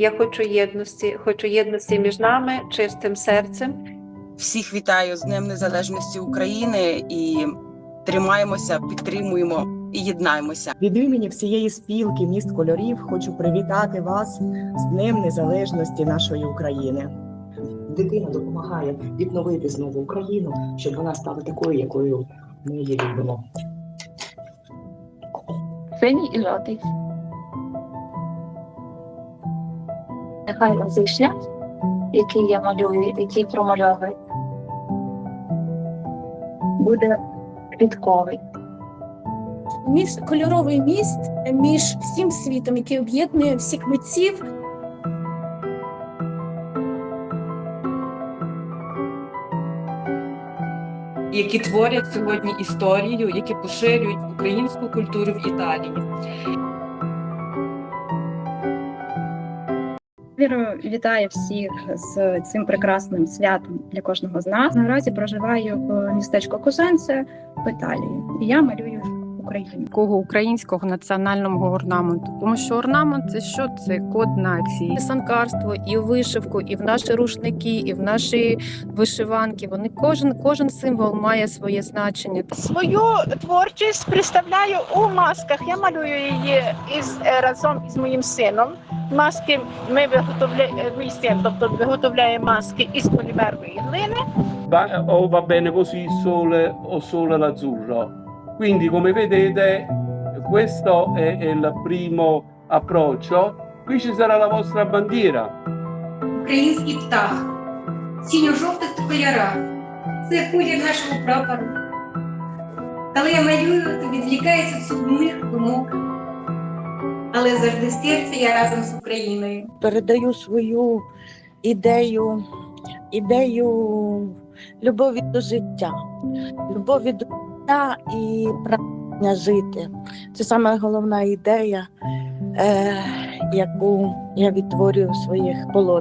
Я хочу єдності, хочу єдності між нами, чистим серцем. Всіх вітаю з Днем Незалежності України і тримаємося, підтримуємо і єднаємося. Від імені всієї спілки міст кольорів хочу привітати вас з Днем Незалежності нашої України. Дитина допомагає відновити знову Україну, щоб вона стала такою, якою ми її любимо. синій і жовтий. Нехай розійшля, який я малюю, який промальовую, буде квітковий. між кольоровий міст між всім світом, який об'єднує всіх митців, які творять сьогодні історію, які поширюють українську культуру в Італії. Щиро вітаю всіх з цим прекрасним святом для кожного з нас. Наразі проживаю в містечку Козанце в Італії. І я малюю Україну. такого українського національного орнаменту, тому що орнамент це що? Це код нації. І санкарство, і вишивку, і в наші рушники, і в наші вишиванки. Вони кожен кожен символ має своє значення. Свою творчість представляю у масках. Я малюю її із е, разом із моїм сином. Маски ми виготовляємо мій син, тобто виготовляє маски із полімерної глини. va, o va bene così il sole o solo l'azzurro. Quindi come vedete questo è, è il primo approccio. Qui ci sarà la vostra bandiera. український птах, синьо-жовтих кольорах. Це колір нашого прапору. Коли я малюю, то відвлікаюся від сумних думок. Але завжди серце я разом з Україною. передаю свою ідею, ідею любові до життя, любові до життя і прагнення жити. Це саме головна ідея, е, яку я відтворюю в своїх полотнах.